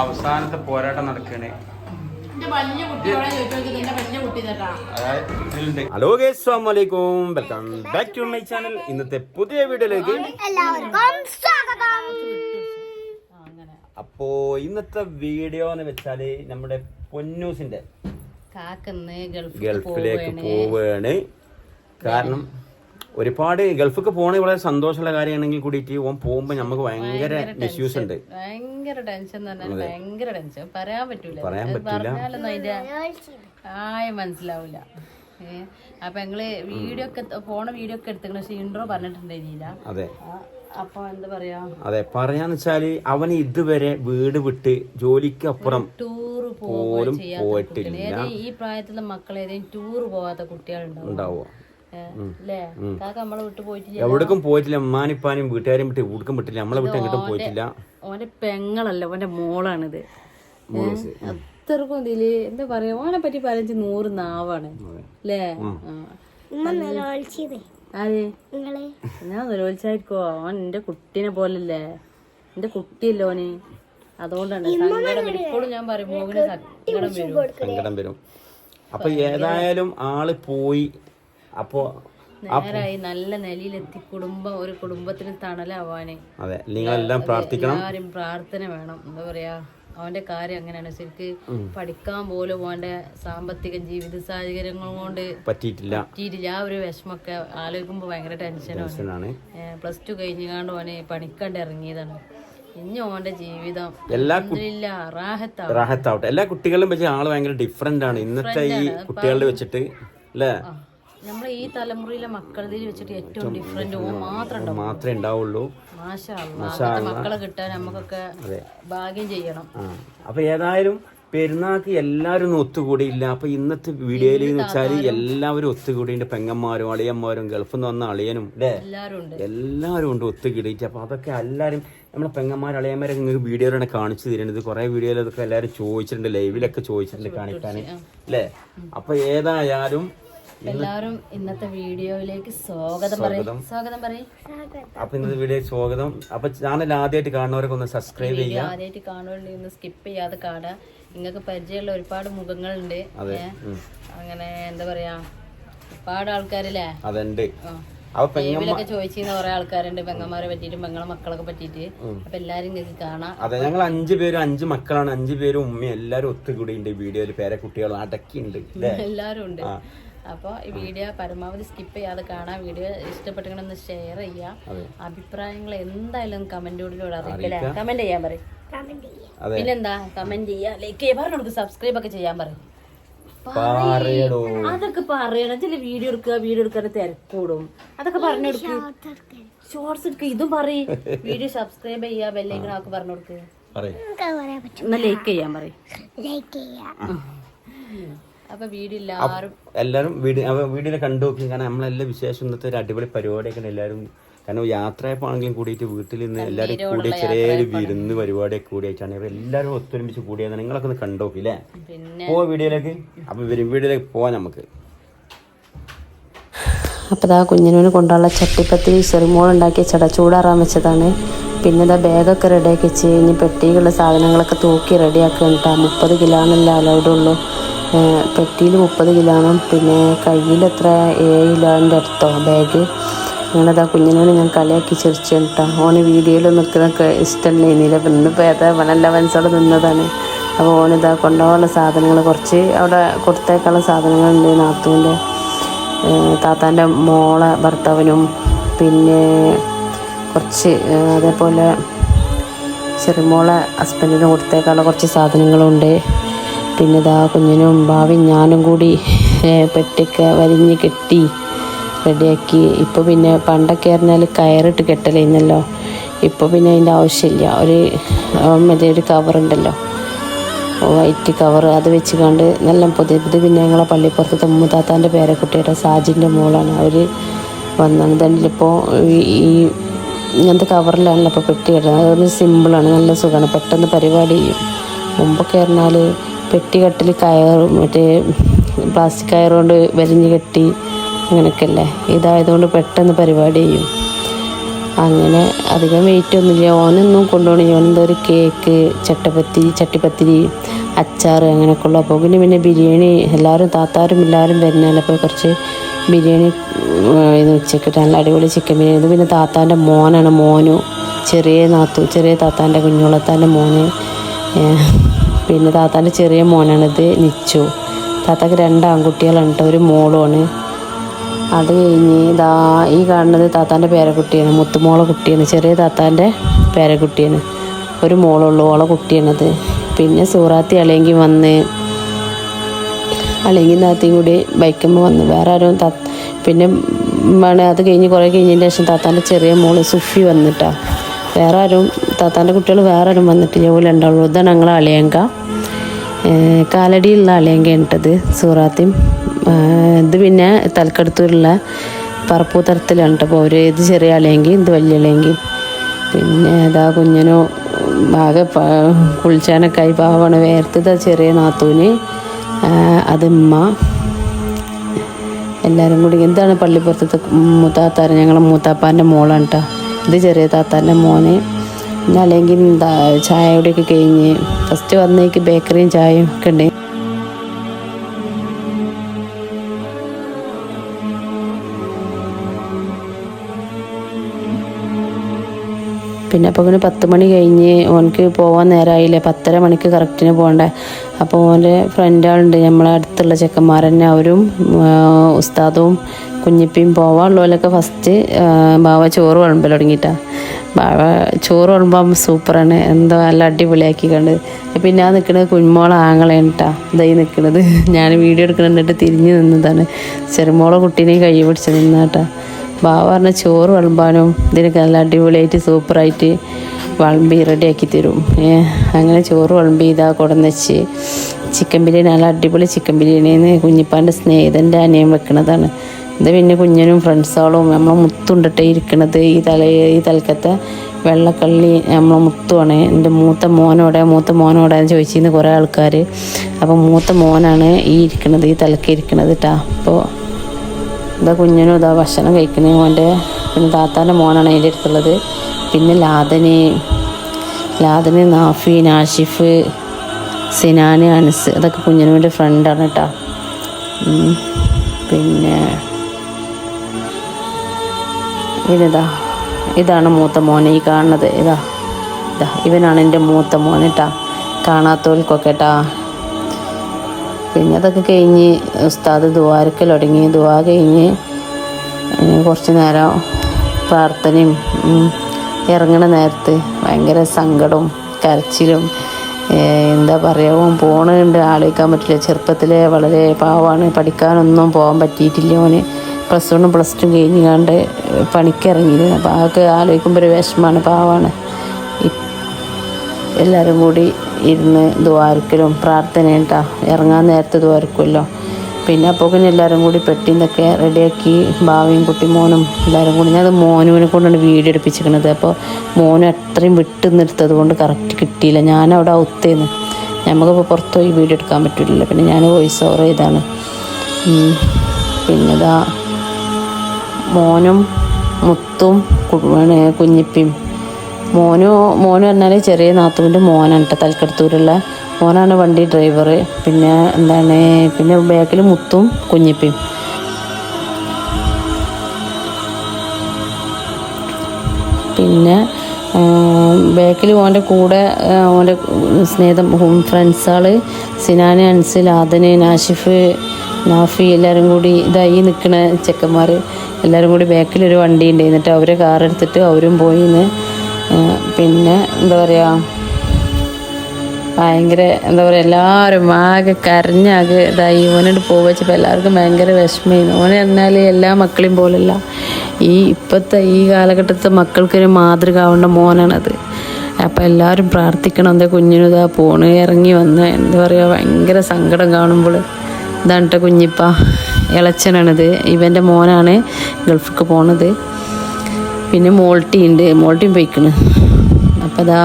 അവസാനത്തെ പോരാട്ടം നടക്കണേ. എന്റെ വലിയ കുട്ടിയോടെ ചോദിച്ചു നിന്റെ വലിയ കുട്ടി തട്ടാ ഹലോ അസ്സാമലൈക്കും welcome back to my channel ഇന്നത്തെ പുതിയ വീഡിയോയിലേക്ക് എല്ലാവർക്കും സ്വാഗതം. അങ്ങനെ അപ്പോ ഇന്നത്തെ വീഡിയോ എന്ന് വെച്ചാൽ നമ്മുടെ പൊന്നൂസിന്റെ ഗൾഫിലേക്ക് പോവുകയാണ് കാരണം ഒരുപാട് ഗൾഫിക്ക് പോണ വളരെ സന്തോഷമുള്ള കാര്യമാണെങ്കിൽ കൂടിയിട്ട് ഓൻ പോകുമ്പോ നമുക്ക് ഭയങ്കര മിസ്യൂസ് ഉണ്ട്. ഭയങ്കര ടെൻഷൻ ഭയങ്കര ടെൻഷൻ പറയാൻ പറ്റൂല. പറയാൻ പറ്റില്ല അതിന്റെ ആയം മനസ്സിലാവില്ല അപ്പൊ ഞങ്ങൾ വീഡിയോ ഒക്കെ പോണ വീഡിയോ ഒക്കെ എടുത്തു പക്ഷെ ഇൻട്രോ പറഞ്ഞിട്ടുണ്ടായിരുന്നില്ല അതെ. അപ്പൊ എന്താ പറയാ? അതെ പറയാന്ന് വെച്ചാൽ അവന് ഇതുവരെ വീട് വിട്ട് ജോലിക്ക് അപ്പുറം ടൂറ് പോലും പോയിട്ടില്ല. ഈ പ്രായത്തിലെ മക്കളേതെങ്കിലും ടൂറ് പോവാത്ത കുട്ടികളുണ്ടാവും. ഉണ്ടാവുക ഏ, നമ്മളെ വിട്ട് പോയിട്ടില്ല എവിടേക്കും പോയിട്ടില്ല. ഉമ്മാനിപ്പാനും വീട്ടുകാരെയും വിട്ട് എവിടേക്കും വിട്ടില്ല നമ്മളെ വിട്ട് എങ്ങോട്ടും പോയിട്ടില്ല. ഓന്റെ പെങ്ങളല്ല ഓന്റെ മോളാണിത്. അത്രക്കും ഇതിൽ എന്താ പറയാ ഓനെ പറ്റി പറയുന്നത് നൂറ് നാവാണ്. അല്ലേ അതെ. ഞാൻ നിലോത്സാഹിക്കോ അവൻ എന്റെ കുട്ടീനെ പോലല്ലേ? എന്റെ കുട്ടിയല്ലോ ഓന്. അതുകൊണ്ടാണ് ഇപ്പോഴും ഞാൻ പറയും മോഹിന് സങ്കടം വരും. അപ്പൊ ഏതായാലും ആൾ പോയി. അപ്പോ നേരായി നല്ല നിലയിലെത്തി കുടുംബം ഒരു കുടുംബത്തിന് തണലാവാനേ. അതെ നിങ്ങളെല്ലാം പ്രാർത്ഥിക്കണം. ആരും പ്രാർത്ഥന വേണം. എന്താ പറയാ അവന്റെ കാര്യം അങ്ങനെയാണ്. ശരിക്ക് പഠിക്കാൻ പോലും അവന്റെ സാമ്പത്തിക ജീവിത സാഹചര്യങ്ങൾ കൊണ്ട് പറ്റിയിട്ടില്ല. പറ്റിയിട്ടില്ല. ആ ഒരു വിഷമൊക്കെ ആലോചിക്കുമ്പോ ഭയങ്കര ടെൻഷനാണ്. പ്ലസ് ടു കഴിഞ്ഞാണ്ട് ഓനെ പണിക്കണ്ട് ഇറങ്ങിയതാണ്. ഇനി ഓന്റെ ജീവിതം എല്ലാ റാഹത്താവട്ടെ. എല്ലാ കുട്ടികളും വെച്ച് ആൾ ഭയങ്കര ഡിഫറെന്റ് ആണ്. ഇന്നത്തെ ഈ കുട്ടികളുടെ വെച്ചിട്ട് അല്ലേ നമ്മളെ ഈ തലമുറയിലെ മക്കളിൽ വെച്ചിട്ട് ഏറ്റവും ഡിഫറെന്റ് മാത്രമേ മാത്രമേ ഉണ്ടാവുള്ളൂ. മക്കളെ കിട്ടാൻ നമുക്കൊക്കെ ഭാഗ്യം ചെയ്യണം. അപ്പൊ ഏതായാലും പെരുന്നാൾക്ക് എല്ലാവരും ഒന്നും ഒത്തുകൂടിയില്ല. അപ്പൊ ഇന്നത്തെ വീഡിയോയിൽ എന്ന് വെച്ചാൽ എല്ലാവരും ഒത്തുകൂടിയിട്ട് പെങ്ങന്മാരും അളിയന്മാരും ഗൾഫിൽ നിന്ന് വന്ന അളിയനും അല്ലേ? എല്ലാവരും ഉണ്ട്. ഒത്തുകിടിയിട്ട്. അപ്പൊ അതൊക്കെ എല്ലാവരും നമ്മളെ പെങ്ങന്മാർ അളിയന്മാരെ നിങ്ങൾക്ക് വീഡിയോയിലാണ് കാണിച്ചു തരുന്നത്. കുറെ വീഡിയോയിൽ അതൊക്കെ എല്ലാവരും ചോദിച്ചിട്ടുണ്ട് ലൈവിലൊക്കെ ചോദിച്ചിട്ടുണ്ട് കാണിക്കാൻ. അല്ലേ? അപ്പൊ ഏതായാലും എല്ലാവരും ഇന്നത്തെ വീഡിയോയിലേക്ക് സ്വാഗതം പറയും. സ്വാഗതം. പറയും. അപ്പൊ ഇന്നത്തെ വീഡിയോ സ്വാഗതം. അപ്പൊ ചാനൽ ആദ്യമായിട്ട് കാണുന്നവരൊക്കെ ഒന്ന് സബ്സ്ക്രൈബ് ചെയ്യുക. ആദ്യമായിട്ട് കാണുന്നുണ്ടെങ്കിൽ ഒന്ന് സ്കിപ്പ് ചെയ്യാതെ കാണുക. നിങ്ങൾക്ക് പരിചയമുള്ള ഒരുപാട് മുഖങ്ങളുണ്ട്. അങ്ങനെ എന്താ പറയാ ഒരുപാട് ആൾക്കാരില്ലേ? അതുണ്ട്. അപ്പോൾ പെങ്ങ ലൈവിലൊക്കെ ചോദിച്ചിരുന്ന കുറെ ആൾക്കാരുണ്ട്. പെങ്ങന്മാരെ പറ്റിയിട്ടും പെങ്ങളെ മക്കളൊക്കെ പറ്റിയിട്ട്. അപ്പൊ എല്ലാരും നിങ്ങൾക്ക് കാണാം. അതെ ഞങ്ങൾ അഞ്ച് പേരും അഞ്ച് മക്കളാണ്. അഞ്ച് പേരും ഉമ്മയും എല്ലാവരും ഒത്തുകൂടിയുണ്ട് വീഡിയോയിൽ പേരെ കുട്ടികൾ അടക്കിയുണ്ട്. അല്ലേ എല്ലാരും ഉണ്ട്. അപ്പൊ ഈ വീഡിയോ പരമാവധി സ്കിപ്പ് ചെയ്യാതെ കാണാം. വീഡിയോ ഇഷ്ടപ്പെട്ടിട്ടുണ്ടെന്ന് ഷെയർ ചെയ്യാം അഭിപ്രായങ്ങൾ എന്തായാലും കമന്റിലൂടെ അറിയിക്കല്ലേ കമന്റ് ചെയ്യാൻ പറയും. കമന്റ് ചെയ്യാം. അതെ. പിന്നെന്താ? കമന്റ് ചെയ്യാ. ലൈക്ക് ചെയ്യാൻ പറഞ്ഞു കൊടുക്കും സബ്സ്ക്രൈബ് ഒക്കെ ചെയ്യാൻ പറയും. അതൊക്കെ പറയണം. ചില വീഡിയോ എടുക്കുക വീഡിയോ എടുക്കാൻ തിരക്കൂടും. അതൊക്കെ പറഞ്ഞു കൊടുക്കും. ഷോർട്സ് എടുക്കുക ഇതും പറയും. വീഡിയോ സബ്സ്ക്രൈബ് ചെയ്യാ ബെല്ലൈക്കണൊക്കെ പറഞ്ഞു കൊടുക്കുക എന്നാ ലൈക്ക് ചെയ്യാൻ പറയും. അപ്പൊ വീഡിയോ വീഡിയോ കണ്ടു നോക്കി. കാരണം നമ്മളെല്ലാം വിശേഷം ഇന്നത്തെ ഒരു അടിപൊളി പരിപാടിയൊക്കെ എല്ലാവരും കാരണം യാത്രയപ്പാണെങ്കിലും കൂടിയിട്ട് വീട്ടിൽ നിന്ന് എല്ലാവരും കൂടി ചെറിയൊരു വിരുന്ന് പരിപാടിയൊക്കെ കൂടിയായിട്ടാണ്. ഇവർ എല്ലാവരും ഒത്തൊരുമിച്ച് കൂടിയാണ് നിങ്ങളൊക്കെ ഒന്ന് കണ്ടു നോക്കി അല്ലേ പോ പോവാ വീഡിയോയിലേക്ക് അപ്പൊ വരും വീഡിയോയിലേക്ക് പോവാം നമുക്ക്. അപ്പോൾ ഇതാ കുഞ്ഞിനൂന് കൊണ്ടുള്ള ചട്ടിപ്പത്തിരി ചെറുമോൾ ഉണ്ടാക്കിയ ചട ചൂടാറാൻ വെച്ചതാണ്. പിന്നെ ഇതാ ബാഗൊക്കെ റെഡിയാക്കി വെച്ച് കഴിഞ്ഞ് പെട്ടിയിലുള്ള സാധനങ്ങളൊക്കെ തൂക്കി റെഡിയാക്കുക കേട്ടോ മുപ്പത് കിലോ ആണല്ലോ ഉള്ളൂ. പെട്ടിയിൽ മുപ്പത് കിലോണം പിന്നെ കയ്യിൽ എത്ര ഏഴ് കിലോന്റെ അടുത്തോ ബാഗ് ഞങ്ങളതാ കുഞ്ഞിനോട് ഞാൻ കളിയാക്കി ചിരിച്ചു കേട്ടോ ഓന് വീഡിയോയിൽ നിൽക്കുന്നൊക്കെ ഇഷ്ടമല്ല ഇനിയില്ല അപ്പം ഇന്നിപ്പോൾ ഏതാ വനല്ല മനസ്സോടെ നിന്നതാണ്. അപ്പോൾ ഓനിതാ കൊണ്ടുപോകാനുള്ള സാധനങ്ങൾ കുറച്ച് അവിടെ കൊടുത്തേക്കാനുള്ള സാധനങ്ങളുണ്ട് നാത്തൂന്റെ. താത്താന്റെ മോളെ ഭർത്താവിനും പിന്നെ കുറച്ച് അതേപോലെ ചെറുമോളെ ഹസ്ബൻഡിനും കൊടുത്തേക്കാനുള്ള കുറച്ച് സാധനങ്ങളുണ്ട്. പിന്നെ ഇതാ കുഞ്ഞിനും ഭാവി ഞാനും കൂടി പെട്ടിക്കെ വരിഞ്ഞ് കെട്ടി റെഡിയാക്കി. ഇപ്പോൾ പിന്നെ പണ്ടൊക്കെ പറഞ്ഞാൽ കയറിട്ട് കെട്ടലായിരുന്നല്ലോ. ഇപ്പോൾ പിന്നെ അതിന്റെ ആവശ്യമില്ല. ഒരു മറ്റേ ഒരു കവറുണ്ടല്ലോ വൈറ്റ് കവർ അത് വെച്ച് കണ്ട് നല്ല പുതിയ പുതിയ പിന്നെ ഞങ്ങളെ പള്ളിപ്പുറത്തെ പേരെ പേരക്കുട്ടിയുടെ സാജിന്റെ മോളാണ് അവർ വന്നാണ് ഇതണ്ടിലിപ്പോൾ ഈ ഇങ്ങനത്തെ കവറിലാണല്ലോ ഇപ്പോൾ പെട്ടി കിട്ടുന്നത് അതൊരു സിമ്പിളാണ് നല്ല സുഖമാണ്. പെട്ടെന്ന് പരിപാടി ചെയ്യും. മുമ്പൊക്കെ പറഞ്ഞാൽ പെട്ടി കെട്ടിൽ കയർ മറ്റേ പ്ലാസ്റ്റിക് കയർ കൊണ്ട് വരിഞ്ഞ് കെട്ടി അങ്ങനെയൊക്കെയല്ലേ? ഇതായതുകൊണ്ട് പെട്ടെന്ന് പരിപാടി ചെയ്യും. അങ്ങനെ അധികം വെയിറ്റ് ഒന്നുമില്ല. ഓനൊന്നും കൊണ്ടുപോകണില്ല ഓനെന്തോ ഒരു കേക്ക് ചട്ടപ്പത്തിരി ചട്ടിപ്പത്തിരി അച്ചാർ അങ്ങനെയൊക്കെ ഉള്ളു. അപ്പോൾ പിന്നെ പിന്നെ ബിരിയാണി എല്ലാവരും താത്താരും എല്ലാവരും വരുന്നതല്ലേ? അപ്പോൾ കുറച്ച് ബിരിയാണി ഇത് ഉച്ചയ്ക്ക് നല്ല അടിപൊളി ചിക്കൻ ബിരിയാണി. ഇത് പിന്നെ താത്താന്റെ മോനാണ് മോനു. ചെറിയ നാത്തു ചെറിയ താത്താന്റെ കുഞ്ഞുളത്താന്റെ മോന്. പിന്നെ താത്താന്റെ ചെറിയ മോനാണിത് നിച്ചു. താത്താക്ക് രണ്ട് ആൺകുട്ടികളുണ്ട് ഒരു മോളുമാണ്. അത് കഴിഞ്ഞ് ദാ ഈ കാണുന്നത് താത്താന്റെ പേരക്കുട്ടിയാണ് മുത്തുമോളെ കുട്ടിയാണ് ചെറിയ താത്താന്റെ പേരക്കുട്ടിയാണ്. ഒരു മോളുള്ളൂ ഓളെ കുട്ടിയാണത്. പിന്നെ സൂറാത്തി അളയെങ്കിൽ വന്ന് അല്ലെങ്കിൽ താത്തയും കൂടി ബൈക്കുമ്പോൾ വന്ന്. വേറെ ആരും ത പിന്നെ അത് കഴിഞ്ഞ് കുറേ കഴിഞ്ഞതിന് ശേഷം താത്താന്റെ ചെറിയ മോൾ സുഫി വന്നിട്ടാ. വേറെ ആരും താത്താന്റെ കുട്ടികൾ വേറൊരു വന്നിട്ട് ഓൽ ഉണ്ടാവുള്ളൂ ഇതാണ് ഞങ്ങളെ അളിയങ്ക. കാലടിയിലുള്ള അളിയങ്ക ഇട്ടത് സൂറാത്തിയും. ഇത് പിന്നെ തലക്കടുത്തൂരുള്ള പറപ്പൂത്തരത്തിലാണ് കേട്ടോ അപ്പോൾ ഒരു ഇത് ചെറിയ അളിയെങ്കിൽ ഇത് വലിയ അളിയെങ്കിൽ പിന്നെ ഇതാ കുഞ്ഞിനോ ആകെ കുളിച്ചാനൊക്കെ ആയി. വേർത്തത് ചെറിയ നാത്തൂന്. അതിമ്മ എല്ലാവരും കൂടി എന്താണ് പള്ളിപ്പുറത്തത്തെ മൂത്താത്താരൻ ഞങ്ങളെ മൂത്താപ്പാന്റെ മോളാണ് കേട്ടോ ഇത് ചെറിയ താത്താന്റെ മോന്. അല്ലെങ്കിൽ എന്താ ചായ കൂടിയൊക്കെ കഴിഞ്ഞ് ഫസ്റ്റ് വന്നേക്ക് ബേക്കറിയും ചായയും ഒക്കെ ഉണ്ട്. പിന്നെ അപ്പോൾ പിന്നെ പത്ത് മണി കഴിഞ്ഞ് ഓനക്ക് പോകാൻ നേരമായില്ലേ പത്തര മണിക്ക് കറക്റ്റിന് പോകണ്ടേ. അപ്പോൾ ഓന്റെ ഫ്രണ്ടാളുണ്ട് നമ്മളെ അടുത്തുള്ള ചെക്കന്മാരെന്നെ അവരും ആ, ഉസ്താദും കുഞ്ഞിപ്പിയും പോവാനുള്ളവരൊക്കെ ഫസ്റ്റ് ബാവ ചോറ് വിളമ്പൽ തുടങ്ങിയിട്ടാ. ബാവ ചോറ് കൊള്ളുമ്പം സൂപ്പറാണ്. എന്തോ നല്ല അടിപൊളിയാക്കി കണ്ട് പിന്നെ ആ നിൽക്കുന്നത് കുഞ്ഞുമോളെ ആങ്ങളാണ് കേട്ടാ ഇതായി നിൽക്കുന്നത്. ഞാൻ വീഡിയോ എടുക്കണിട്ട് തിരിഞ്ഞു നിന്നതാണ്. ചെറുമോളെ കുട്ടീനെ കൈ പിടിച്ച് നിന്നാട്ടാ ബാബ പറഞ്ഞ ചോറ് വിളമ്പാനും ഇതിനൊക്കെ നല്ല അടിപൊളിയായിട്ട് സൂപ്പറായിട്ട് വിളമ്പി റെഡിയാക്കി തരും. അങ്ങനെ ചോറ് വിളമ്പി ഇതാ കൊടന്ന് ചിക്കൻ ബിരിയാണി. നല്ല അടിപൊളി ചിക്കൻ ബിരിയാണിന്ന് കുഞ്ഞിപ്പാന്റെ സ്നേഹിതന്റെ അനിയൻ വെക്കണതാണ്. ഇത് പിന്നെ കുഞ്ഞനും ഫ്രണ്ട്സുകളും നമ്മൾ മുത്തുണ്ടിട്ടേ ഇരിക്കണത്. ഈ തല ഈ തലക്കത്തെ വെള്ളക്കള്ളി നമ്മൾ മുത്തുമാണ് എന്റെ മൂത്ത മോനോടെ മൂത്ത മോനോടെ ചോദിച്ചിരുന്നു കുറേ ആൾക്കാർ അപ്പോൾ മൂത്ത മോനാണ് ഈ ഇരിക്കണത് ഈ തലക്ക് ഇരിക്കണത് കേട്ടാ അപ്പോൾ ഇതാ കുഞ്ഞിനും ഇതാ ഭക്ഷണം കഴിക്കുന്നത് മോന്റെ പിന്നെ താത്താന്റെ മോനാണ് അതിന്റെ അടുത്തുള്ളത്. പിന്നെ ലാദന് ലാദന് നാഫി നാഷിഫ് സിനാന് അനസ്. അതൊക്കെ കുഞ്ഞിനുവിന്റെ ഫ്രണ്ടാണ് കേട്ടോ. പിന്നെ ഇതാ ഇതാണ് മൂത്ത മോനെ ഈ കാണുന്നത്. ഇതാ ഇതാ ഇവനാണ് എന്റെ മൂത്ത മോൻ കേട്ടാ കാണാത്തവർക്കൊക്കെ കേട്ടാ പിന്നെ അതൊക്കെ കഴിഞ്ഞ് ഉസ്താദ് ദുവാരക്കൽ തുടങ്ങി. ദുവാ കഴിഞ്ഞ് കുറച്ച് നേരം പ്രാർത്ഥനയും ഇറങ്ങണ നേരത്ത് ഭയങ്കര സങ്കടവും കരച്ചിലും എന്താ പറയുക പോണുണ്ട് ആലോചിക്കാൻ പറ്റില്ല. ചെറുപ്പത്തിലെ വളരെ പാവമാണ് പഠിക്കാനൊന്നും പോകാൻ പറ്റിയിട്ടില്ല ഓന്. പ്ലസ് വണ്ണും പ്ലസ് ടു കഴിഞ്ഞ് കണ്ട് പണിക്കിറങ്ങിയിരുന്നു അപ്പോൾ അതൊക്കെ ആലോചിക്കുമ്പോൾ ഒരു വിഷമമാണ് പാവമാണ് എല്ലാവരും കൂടി ഇരുന്ന് ദ്വാരക്കലും പ്രാർത്ഥനയും കേട്ടോ ഇറങ്ങാൻ നേരത്തെ ദ്വാരക്കുമല്ലോ പിന്നെ അപ്പോൾ പിന്നെ എല്ലാവരും കൂടി പെട്ടിന്നൊക്കെ റെഡിയാക്കി ഭാവിയും കുട്ടി മോനും എല്ലാവരും കൂടി. ഞാൻ മോനുവിനെ കൊണ്ടാണ് വീഡിയോ എടുപ്പിച്ചിരിക്കുന്നത്. അപ്പോൾ മോനും അത്രയും വിട്ട് നിർത്തത് കൊണ്ട് കറക്റ്റ് കിട്ടിയില്ല. ഞാനവിടെ ഒത്തേന്ന് നമുക്കിപ്പോൾ പുറത്ത് പോയി വീഡിയോ എടുക്കാൻ പറ്റില്ലല്ലോ പിന്നെ ഞാൻ വോയിസ് ഓവർ ചെയ്താണ്. പിന്നെ ഇതാ മോനും മുത്തും കുഞ്ഞിപ്പിയും. മോനു മോനു പറഞ്ഞാൽ ചെറിയ നാത്തുവിന്റെ മോനാണ് കേട്ടോ തലക്കടത്തൂരുള്ള. മോനാണ് വണ്ടി ഡ്രൈവർ പിന്നെ എന്താണ് പിന്നെ ബാക്കിൽ മുത്തും കുഞ്ഞിപ്പിയും. പിന്നെ ബാക്കിൽ ഓന്റെ കൂടെ ഓന്റെ സ്നേഹം ഹോം ഫ്രണ്ട്സുകൾ സിനാന അൻസിൽ ആദന് നാഷിഫ് നാഫി എല്ലാവരും കൂടി ഇതായി നിൽക്കുന്ന ചെക്കന്മാർ എല്ലാവരും കൂടി ബാക്കിലൊരു വണ്ടി ഉണ്ട് എന്നിട്ട് അവരെ കാറെടുത്തിട്ട് അവരും പോയി പിന്നെ എന്താ പറയുക ഭയങ്കര എന്താ പറയുക എല്ലാവരും ആകെ കരഞ്ഞാകെ ഇതായി. ഇവനോട് പോയി വെച്ചപ്പോൾ എല്ലാവർക്കും ഭയങ്കര വിഷമമായിരുന്നു. ഓനെ എന്നാൽ എല്ലാ മക്കളെയും പോലല്ല. ഈ ഇപ്പോഴത്തെ ഈ കാലഘട്ടത്തെ മക്കൾക്കൊരു മാതൃക ആവേണ്ട മോനാണത്. അപ്പോൾ എല്ലാവരും പ്രാർത്ഥിക്കണം. എന്താ കുഞ്ഞിനും ഇതാ പോണ് ഇറങ്ങി വന്ന്. എന്താ പറയുക ഭയങ്കര സങ്കടം കാണുമ്പോൾ ഇതാണ് കേട്ടോ കുഞ്ഞിപ്പ. ഇളച്ചനാണിത്. ഇവന്റെ മോനാണ് ഗൾഫിലേക്ക് പോണത്. പിന്നെ മോൾട്ടി ഉണ്ട് മോൾട്ടിയും പോയിക്കണ്. അപ്പം അതാ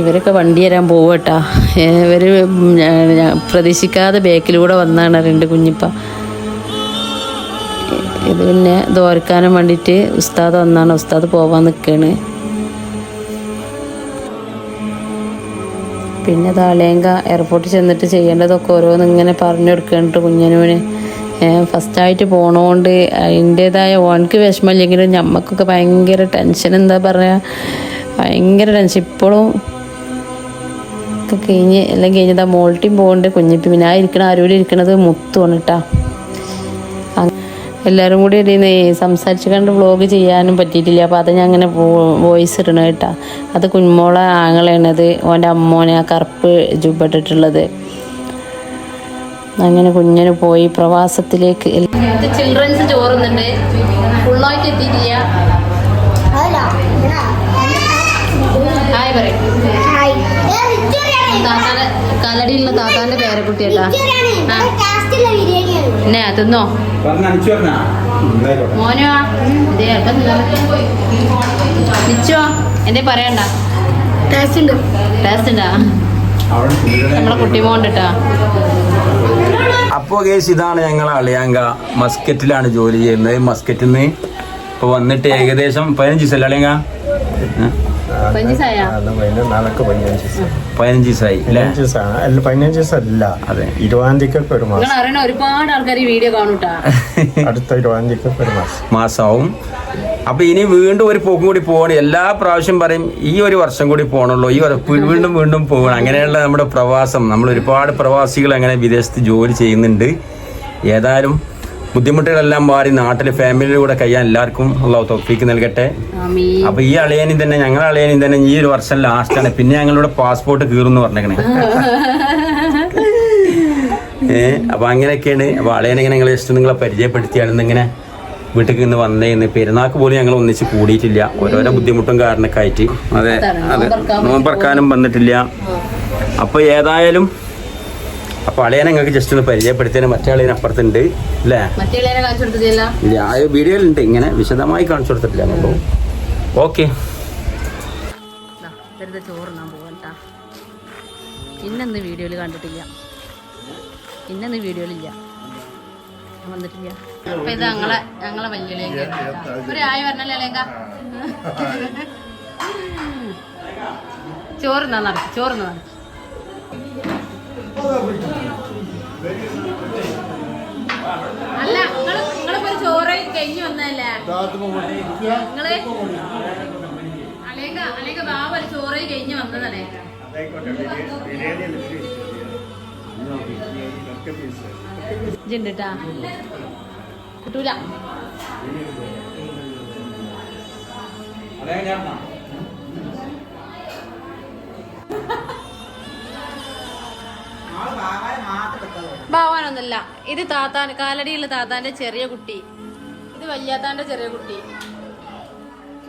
ഇവരൊക്കെ വണ്ടി തരാൻ പോവട്ടാ ഇവർ പ്രതീക്ഷിക്കാതെ ബാക്കിലൂടെ വന്നാണ് രണ്ട് കുഞ്ഞിപ്പ. ഇത് പിന്നെ ദോരക്കാനും വേണ്ടിയിട്ട് ഉസ്താദ് വന്നാണ്. ഉസ്താദ് പോവാൻ നിൽക്കുകയാണ് പിന്നെ താളേങ്ക എയർപോർട്ടിൽ ചെന്നിട്ട് ചെയ്യേണ്ടതൊക്കെ ഓരോന്ന് ഇങ്ങനെ പറഞ്ഞു കൊടുക്കുന്നുണ്ട് കുഞ്ഞനുവിന് ഫസ്റ്റായിട്ട് പോണോണ്ട് അതിന്റെതായ ഓനക്ക് വിഷമമില്ലെങ്കിലും ഞമ്മക്കൊക്കെ ഭയങ്കര ടെൻഷൻ എന്താ പറയുക ഭയങ്കര ടെൻഷൻ ഇപ്പോഴും ഒക്കെ കഴിഞ്ഞ് എല്ലാം കഴിഞ്ഞതാ മോൾട്ടിയും പോകുന്നുണ്ട് കുഞ്ഞിപ്പി. പിന്നെ ആ ഇരിക്കണ മുത്തുമാണ് കേട്ടാ എല്ലാവരും കൂടി ഇടയിൽ സംസാരിച്ച് കണ്ട് വ്ളോഗ് ചെയ്യാനും പറ്റിയിട്ടില്ല. അപ്പോൾ അത് ഞാൻ അങ്ങനെ വോയിസ് ഇടണം കേട്ടാ. അത് കുഞ്ഞുമോളെ ആങ്ങളാണത് ഓന്റെ അമ്മോനെ ആ കറുപ്പ് ജുബട്ടിട്ടുള്ളത് അങ്ങനെ കുഞ്ഞിന് പോയി പ്രവാസത്തിലേക്ക് ചിൽഡ്രൻസ് ചോറുന്നുണ്ട് ഫുള്ളായിട്ട് എത്തിയിട്ടില്ല. താത്താന്റെ കാലടിയിലുള്ള താത്താന്റെ പേരക്കുട്ടിയേട്ടാ. എന്നെ തിന്നോ? മോനോ? നിച്ചോ? എന്തേ പറയണ്ട? ടേസ്റ്റ് ഉണ്ട്. നമ്മളെ കുട്ടി മോണ്ടിട്ടാ അപ്പോൾ കേസ് ഇതാണ് ഞങ്ങൾ അളിയാങ്ക. മസ്കറ്റിലാണ് ജോലി ചെയ്യുന്നത്. മസ്കറ്റിൽ നിന്ന് ഇപ്പോൾ വന്നിട്ട് ഏകദേശം പതിനഞ്ച് ദിവസമല്ലേ അളിയാങ്ക? പതിനഞ്ച് ദിവസം പതിനഞ്ച് ദിവസമായി അല്ലേ പതിനഞ്ച് ദിവസം അല്ല പതിനഞ്ച് ദിവസം അല്ല അതെ. ഇരുപതാം തീയതിക്കൊക്കെ ഒരു മാസം. അറിയണ ഒരുപാട് ആൾക്കാർ ഈ വീഡിയോ കാണൂട്ടാ. അടുത്ത ഇരുപതാം തീയതിക്കൊക്കെ ഒരു മാസം. മാസമാവും അപ്പൊ ഇനി വീണ്ടും ഒരു പോക്കും കൂടി പോകണം എല്ലാ പ്രാവശ്യം പറയും ഈ ഒരു വർഷം കൂടി പോകണുള്ളൂ ഈ വീണ്ടും വീണ്ടും പോകണം അങ്ങനെയുള്ള നമ്മുടെ പ്രവാസം. നമ്മൾ ഒരുപാട് പ്രവാസികൾ അങ്ങനെ വിദേശത്ത് ജോലി ചെയ്യുന്നുണ്ട്. ഏതായാലും ബുദ്ധിമുട്ടുകളെല്ലാം മാറി നാട്ടിലെ ഫാമിലിയുടെ കൂടെ കഴിയാൻ എല്ലാവർക്കും ഉള്ള തൊഫീക്ക് നൽകട്ടെ. അപ്പൊ ഈ അളിയനും തന്നെ ഞങ്ങളെ അളിയനും തന്നെ ഈ ഒരു വർഷം ലാസ്റ്റാണ് പിന്നെ ഞങ്ങളുടെ പാസ്പോർട്ട് കീറുന്നു പറഞ്ഞേക്കണേ. ഏ അപ്പൊ അങ്ങനെയൊക്കെയാണ്. അപ്പൊ അളിയനെങ്ങനെ ഞങ്ങൾ ജസ്റ്റ് നിങ്ങളെ പരിചയപ്പെടുത്തിയാണ് ഇങ്ങനെ വീട്ടിൽ നിന്ന് വന്നേന്ന് പെരുന്നാക്ക് പോലും ഞങ്ങൾ ഒന്നിച്ച് കൂടിയിട്ടില്ല. ഓരോരോ ബുദ്ധിമുട്ടും കാരണമൊക്കെ ആയിട്ട് അതെ അതെ. നോമ്പറക്കാനും വന്നിട്ടില്ല. അപ്പൊ ഏതായാലും അപ്പൊ അളിയനെ നിങ്ങൾക്ക് ജസ്റ്റ് ഒന്ന് പരിചയപ്പെടുത്തിയാൽ മറ്റേ അളിയൻ അപ്പുറത്തുണ്ട് അല്ലേ ഇല്ല ആ വീഡിയോയിലുണ്ട് ഇങ്ങനെ വിശദമായി കാണിച്ചു കൊടുത്തിട്ടില്ല നമ്മൾ ഓക്കെ. വെറുതെ ചോറ് ഞാൻ പോകട്ടാ ഇന്നെന്ന് വീഡിയോയിൽ കണ്ടിട്ടില്ല? ഇന്നെന്ന് വീഡിയോയിലില്ല? ഇല്ല വന്നിട്ടില്ല. അപ്പൊ ഇത് ഞങ്ങളെ ഞങ്ങളെ വലിയ ഒരു ആയി പറഞ്ഞല്ലേ ലേങ്ക ചോറ് നടക്കും ചോറ് നടക്കും. അല്ല നിങ്ങൾ നിങ്ങളിപ്പോ ചോറ് കഴിഞ്ഞു വന്നതല്ലേ? ചോറ് കഴിഞ്ഞു വന്നതല്ലേ? ജിണ്ടിട്ടാ കിട്ടൂല. ഭാവാനൊന്നല്ല ഇത് താത്താൻ കാലടിയുള്ള താത്താന്റെ ചെറിയ കുട്ടി. ഇത് വല്യാത്താന്റെ ചെറിയ കുട്ടി.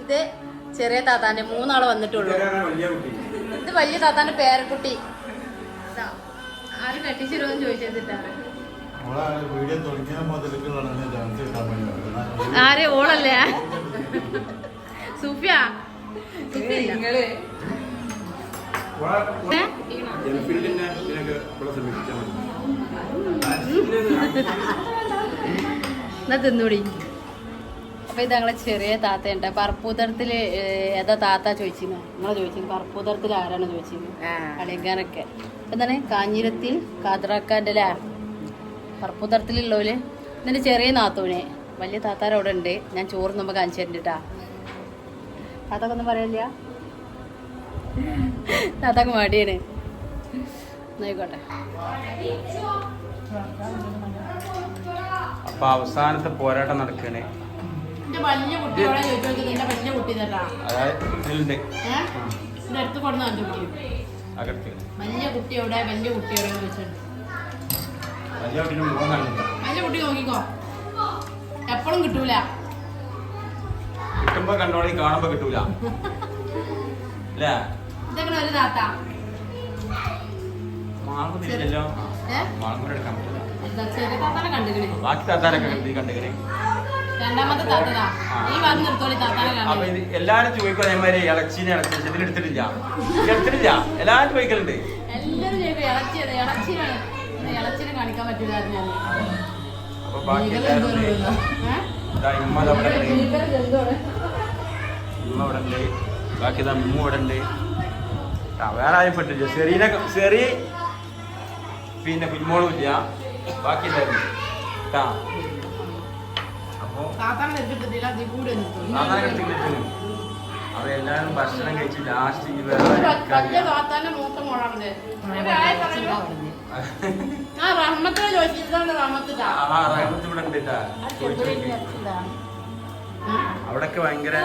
ഇത് ചെറിയ താത്താന്റെ മൂന്നാൾ വന്നിട്ടുള്ളൂ. ഇത് വലിയ താത്താന്റെ പേരക്കുട്ടി. ആരെ ആര് കെട്ടിച്ചിരുമെന്ന് ചോദിച്ചിട്ടാണ് പറ്റും ഓളല്ലേ? സൂഫിയ? സൂഫിയല്ല. എന്നാ തിന്നൂടി? അപ്പൊ ഇത് ഞങ്ങളെ ചെറിയ താത്തയുണ്ട് പർപ്പൂതരത്തിൽ ഏതാ താത്ത ചോദിച്ചിരുന്നു? നിങ്ങളെ ചോദിച്ചിരുന്നു പറപ്പൂതരത്തിൽ ആരാണ് ചോദിച്ചിരുന്നു? കളിക്കാനൊക്കെ എന്താണ്? കാഞ്ഞിരത്തിൽ കാതറാക്കാന്റെ അല്ലേ പറപ്പൂതരത്തിലുള്ളവര് ഇതിന്റെ ചെറിയ നാത്തൂനെ. വലിയ താത്താര അവിടെ ഉണ്ട്. ഞാൻ ചോറ് നമ്മ കാണിച്ചു തരണ്ടിട്ടാ താത്താക്കൊന്നും പറയില്ല താത്താക്ക് മടിയാണ്. എന്നായിക്കോട്ടെ അപ്പൊ അവസാനത്തെ പോരാട്ടം നടക്കണേ. വലിയ വലിയ വലിയ കുട്ടി നോക്കിക്കോ. എപ്പോഴും കിട്ടൂല. കിട്ടുമ്പോ കണ്ടോളി കാണുമ്പോ കിട്ടൂല. അല്ലേ ഇതൊക്കെ ഒരു താത്ത? എല്ലാരും ചോദിക്കും അതേമാതിരി ഇളച്ചിനെ ഇളച്ചി ഇതിന് എടുത്തിട്ടില്ല. എല്ലാരും ചോദിക്കലുണ്ട്. എല്ലാരും ചോദിക്കും ഇളച്ചിയത് ഇളച്ചിനാണ് ഇളച്ചിനെ കാണിക്കാൻ പറ്റില്ല ഞാൻ. അപ്പൊ ബാക്കി ഇമ്മ ദാ ഉണ്ട്. ഇമ്മ ബാക്കി ഇതാ ഉമ്മ അവിടെ ഉണ്ട്. വേറെ ആരും പെട്ടില്ല സെറീനെ സെറി പിന്നെ കുഞ്ഞോളും ഇല്ല ബാക്കി അവരെല്ലാരും ഭക്ഷണം കഴിച്ച് ലാസ്റ്റ് വേറെ. അവിടൊക്കെ ഭയങ്കര